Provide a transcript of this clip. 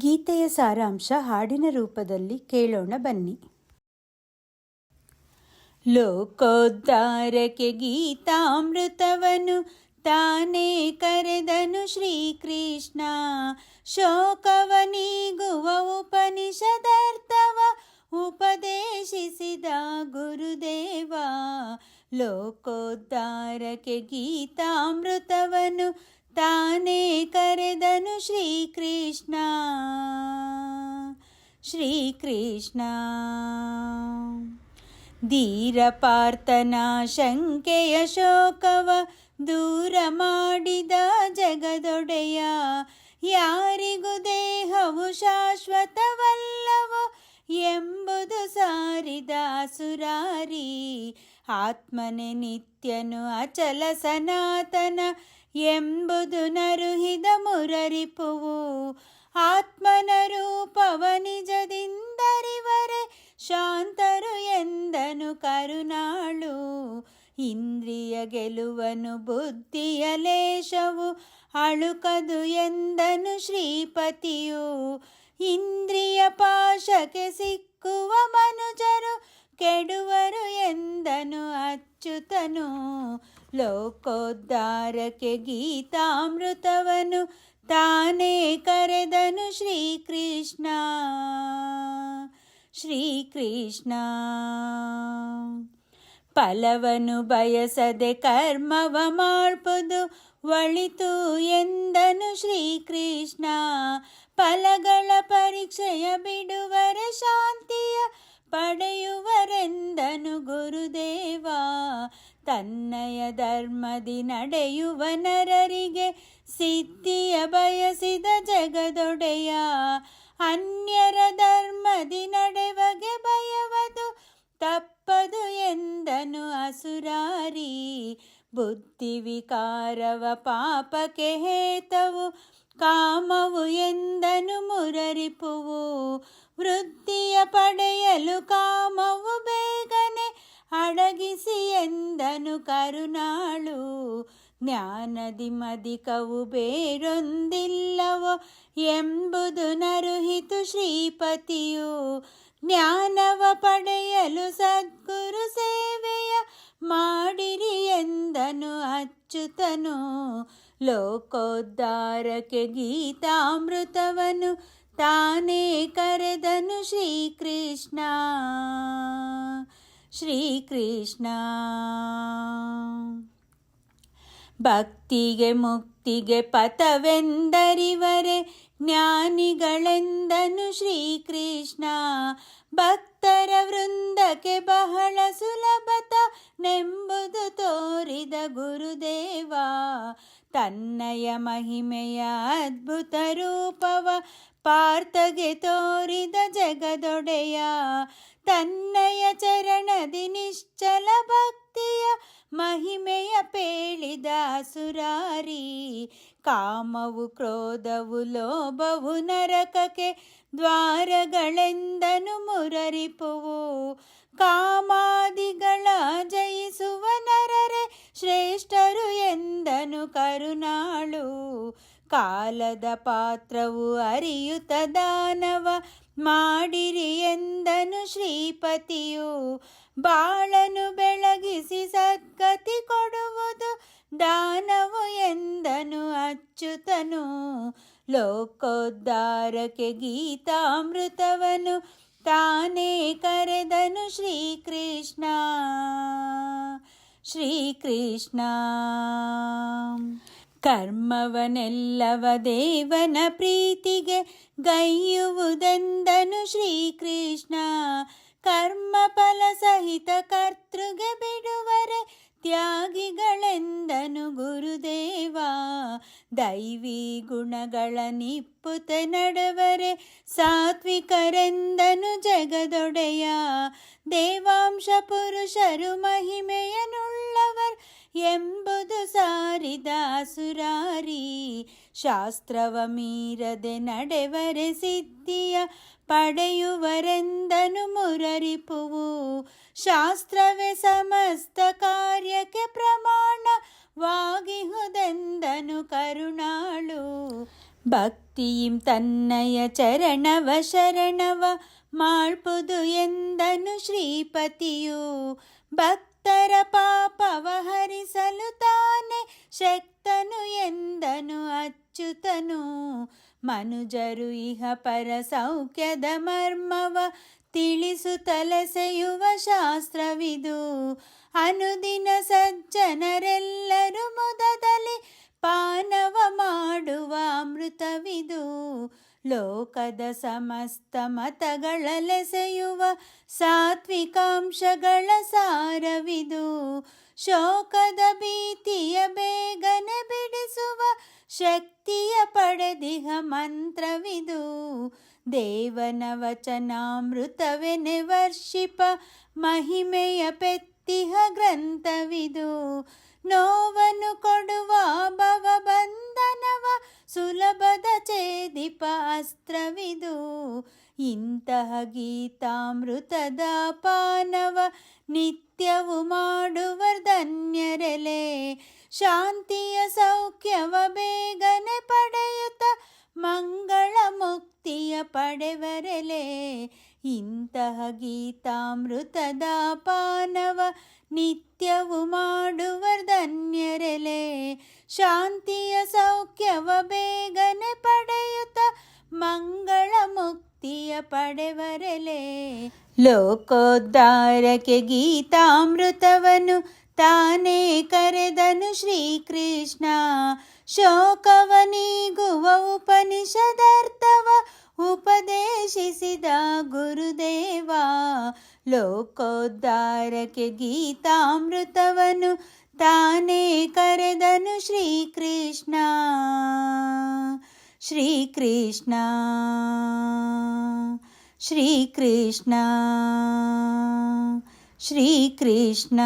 ಗೀತೆಯ ಸಾರಾಂಶ ಹಾಡಿನ ರೂಪದಲ್ಲಿ ಕೇಳೋಣ ಬನ್ನಿ. ಲೋಕೋದ್ಧಾರಕ್ಕೆ ಗೀತಾಮೃತವನು ತಾನೇ ಕರೆದನು ಶ್ರೀಕೃಷ್ಣ. ಶೋಕವ ನೀಗುವ ಉಪನಿಷದರ್ಥವ ಉಪದೇಶಿಸಿದ ಗುರುದೇವ. ಲೋಕೋದ್ಧಾರಕ್ಕೆ ಗೀತಾಮೃತವನು ತಾನೇ ಕರೆದನು ಶ್ರೀಕೃಷ್ಣ. ಶ್ರೀಕೃಷ್ಣ. ಧೀರ ಪಾರ್ಥನ ಶಂಕೆಯ ಶೋಕವ ದೂರ ಮಾಡಿದ ಜಗದೊಡೆಯ. ಯಾರಿಗೂ ದೇಹವು ಶಾಶ್ವತವಲ್ಲವೋ ಎಂಬುದು ಸಾರಿದ ಸುರಾರಿ. ಆತ್ಮನೆ ನಿತ್ಯನು ಅಚಲ ಸನಾತನ ಎಂಬುದು ನರುಹಿದ ಮುರರಿಪುವು. ಆತ್ಮನ ರೂಪವ ನಿಜದಿಂದರಿವರೆ ಶಾಂತರು ಎಂದನು ಕರುಣಾಳು ಇಂದ್ರಿಯ ಗೆಲುವನು ಬುದ್ಧಿಯ ಲೇಷವು ಅಳುಕದು ಎಂದನು ಶ್ರೀಪತಿಯು. ಇಂದ್ರಿಯ ಪಾಶಕ್ಕೆ ಸಿಕ್ಕುವ ಮನುಜರು ಕೆಡುವರು ಎಂದನು ಅಚ್ಯುತನು. ಲೋಕೋದ್ಧಾರಕ್ಕೆ ಗೀತಾಮೃತವನು ತಾನೇ ಕರೆದನು ಶ್ರೀಕೃಷ್ಣ. ಶ್ರೀಕೃಷ್ಣ. ಫಲವನು ಬಯಸದೆ ಕರ್ಮವ ಮಾಡ್ಬೋದು ಒಳಿತು ಎಂದನು ಶ್ರೀಕೃಷ್ಣ. ಫಲಗಳ ಪರೀಕ್ಷೆಯ ಬಿಡುವರ ಶಾಂತಿಯ ಪಡೆಯುವರೆಂದನು ಗುರುದೇವ. ತನ್ನಯ ಧರ್ಮದಿ ನಡೆಯುವ ನರರಿಗೆ ಸಿದ್ಧಿಯ ಬಯಸಿದ ಜಗದೊಡೆಯ, ಅನ್ಯರ ಧರ್ಮದಿ ನಡೆವಗೆ ಭಯವದು ತಪ್ಪದು ಎಂದನು ಅಸುರಾರಿ. ಬುದ್ಧಿ ವಿಕಾರವ ಪಾಪಕ್ಕೆ ಹೇತವು, ಕಾಮವು ಎಂದನು ಮುರರಿಪುವು. ವೃತ್ತಿಯ ಪಡೆಯಲು ಕಾಮವು ಬೇಗನೆ ಅಡಗಿಸಿ ಎಂದನು ಕರುನಾಳು ಜ್ಞಾನದಿ ಮದಿಕವು ಬೇರೊಂದಿಲ್ಲವೋ ಎಂಬುದು ನರುಹಿತು ಶ್ರೀಪತಿಯು. ಜ್ಞಾನವ ಪಡೆಯಲು ಸದ್ಗುರು ಸೇವೆಯ ಮಾಡಿರಿ ಎಂದನು ಅಚ್ಚುತನು ಲೋಕೋದ್ಧಾರಕ್ಕೆ ಗೀತಾಮೃತವನು ತಾನೇ ಕರೆದನು ಶ್ರೀಕೃಷ್ಣ. ಶ್ರೀಕೃಷ್ಣ. ಭಕ್ತಿಗೆ ಮುಕ್ತಿಗೆ ಪಥವೆಂದರಿವರೆ ಜ್ಞಾನಿಗಳೆಂದನು ಶ್ರೀಕೃಷ್ಣ. ಭಕ್ತರ ವೃಂದಕ್ಕೆ ಬಹಳ ಸುಲಭತ ನೆಂಬುದು ತೋರಿದ ಗುರುದೇವ. ತನ್ನಯ ಮಹಿಮೆಯ ಅದ್ಭುತ ರೂಪವ ಪಾರ್ಥಗೆ ತೋರಿದ ಜಗದೊಡೆಯ. ತನ್ನಯ ಚರಣದಿ ನಿಶ್ಚಲ ಭಕ್ತಿಯ ಮಹಿಮೆಯ ಪೇಳಿದ ಸುರಾರಿ, ಕಾಮವು ಕ್ರೋಧವು ಲೋಭವು ನರಕಕ್ಕೆ ದ್ವಾರಗಳೆಂದನು ಮುರರಿಪುವು. ಕಾಮಾದಿಗಳ ಜಯಿಸುವ ನರರೆ ಶ್ರೇಷ್ಠರು ಎಂದನು ಕರುನಾಳು. ಕಾಲದ ಪಾತ್ರವು ಅರಿಯುತ ದಾನವ ಮಾಡಿರಿ ಎಂದನು ಶ್ರೀಪತಿಯು. ಬಾಳನು ಬೆಳಗಿಸಿ ಸದ್ಗತಿ ಕೊಡುವುದು ದಾನವು ಎಂದನು ಅಚ್ಚುತನು. ಲೋಕೋದ್ಧಾರಕ್ಕೆ ಗೀತಾಮೃತವನು ತಾನೇ ಕರೆದನು ಶ್ರೀಕೃಷ್ಣ. ಶ್ರೀಕೃಷ್ಣ. ಕರ್ಮವನೆಲ್ಲವ ದೇವನ ಪ್ರೀತಿಗೆ ಗೈಯುವುದೆಂದನು ಶ್ರೀಕೃಷ್ಣ. ಕರ್ಮ ಫಲ ಸಹಿತ ಕರ್ತೃಗೆ ಬಿಡುವರೆ ತ್ಯಾಗಿಗಳೆಂದನು ಗುರುದೇವ ದೈವಿ ಗುಣಗಳ ನಿಪ್ಪುತ ನಡವರೆ ಸಾತ್ವಿಕರೆಂದನು ಜಗದೊಡೆಯ ದೇವಾಂಶ ಪುರುಷರು ಮಹಿಮೆಯನುಳ್ಳವರ್ ಎಂಬುದು ಸಾರಿದ ಸುರಾರಿ ಶಾಸ್ತ್ರವ ಮೀರದೆ ನಡೆವರೆ ಸಿದ್ಧಿಯ ಪಡೆಯುವರೆಂದನು ಮುರರಿಪುವು. ಶಾಸ್ತ್ರವೇ ಸಮಸ್ತ ಕಾರ್ಯಕ್ಕೆ ಪ್ರಮಾಣ ವಾಗಿಹುದೆಂದನು ಕರುಣಾಳು. ಭಕ್ತಿಯಿಂ ತನ್ನಯ ಚರಣವ ಶರಣವ ಮಾಡ್ಪುದು ಎಂದನು ಶ್ರೀಪತಿಯು. ಭಕ್ತರ ಪಾಪವ ಹರಿಸಲು ತಾನೆ ಶಕ್ತನು ಎಂದನು ಅಚ್ಯುತನು ಮನುಜರು ಇಹ ಪರ ಸೌಖ್ಯದ ಮರ್ಮವ ತಿಳಿಸು ತಲಸೆಯುವ ಶಾಸ್ತ್ರವಿದು. ಅನುದಿನ ಸಜ್ಜನರೆಲ್ಲರೂ ಮುದದಲ್ಲಿ ಪಾನವ ಮಾಡುವ ಅಮೃತವಿದು. ಲೋಕದ ಸಮಸ್ತ ಮತಗಳಲೆಸೆಯುವ ಸಾತ್ವಿಕಾಂಶಗಳ ಸಾರವಿದು. ಶೋಕದ ಭೀತಿಯ ಬೇಗನೆ ಬಿಡಿಸುವ ಶಕ್ತಿಯ ಪಡೆದಿಹ ಮಂತ್ರವಿದು. ದೇವನ ವಚನಾಮೃತವೆನೆ ವರ್ಷಿಪ ಮಹಿಮೆಯ ಪೆತ್ತಿಹ ಗ್ರಂಥವಿದು. ನೋವನ್ನು ಕೊಡುವ ಭವ ಬಂಧನವ ಸುಲಭದ ಛೇದಿಪ ಅಸ್ತ್ರವಿದು ಇಂತಹ ಗೀತಾಮೃತದ ಪಾನವ ನಿತ್ಯವು ಮಾಡುವ ಧನ್ಯರೆಲೆ. ಶಾಂತಿಯ ಸೌಖ್ಯವ ಬೇಗನೆ ಪಡೆಯುತ್ತ ಮಂಗಳ ಮುಕ್ತಿಯ ಪಡೆವರೆಲೆ. ಇಂತಹ ಗೀತಾಮೃತದ ಪಾನವ ನಿತ್ಯವು ಮಾಡುವ ಧನ್ಯರೆಲೆ. ಶಾಂತಿಯ ಸೌಖ್ಯವ ಬೇಗನೆ ಪಡೆವರೆಲೆ. ಲೋಕೋದ್ಧಾರಕ್ಕೆ ಗೀತಾಮೃತವನು ತಾನೇ ಕರೆದನು ಶ್ರೀಕೃಷ್ಣ. ಶೋಕವನಿಗುವ ಉಪನಿಷದರ್ಥವ ಉಪದೇಶಿಸಿದ ಗುರುದೇವ. ಲೋಕೋದ್ಧಾರಕ್ಕೆ ಗೀತಾಮೃತವನು ತಾನೇ ಕರೆದನು ಶ್ರೀಕೃಷ್ಣ. ಶ್ರೀಕೃಷ್ಣ ಶ್ರೀಕೃಷ್ಣ ಶ್ರೀಕೃಷ್ಣ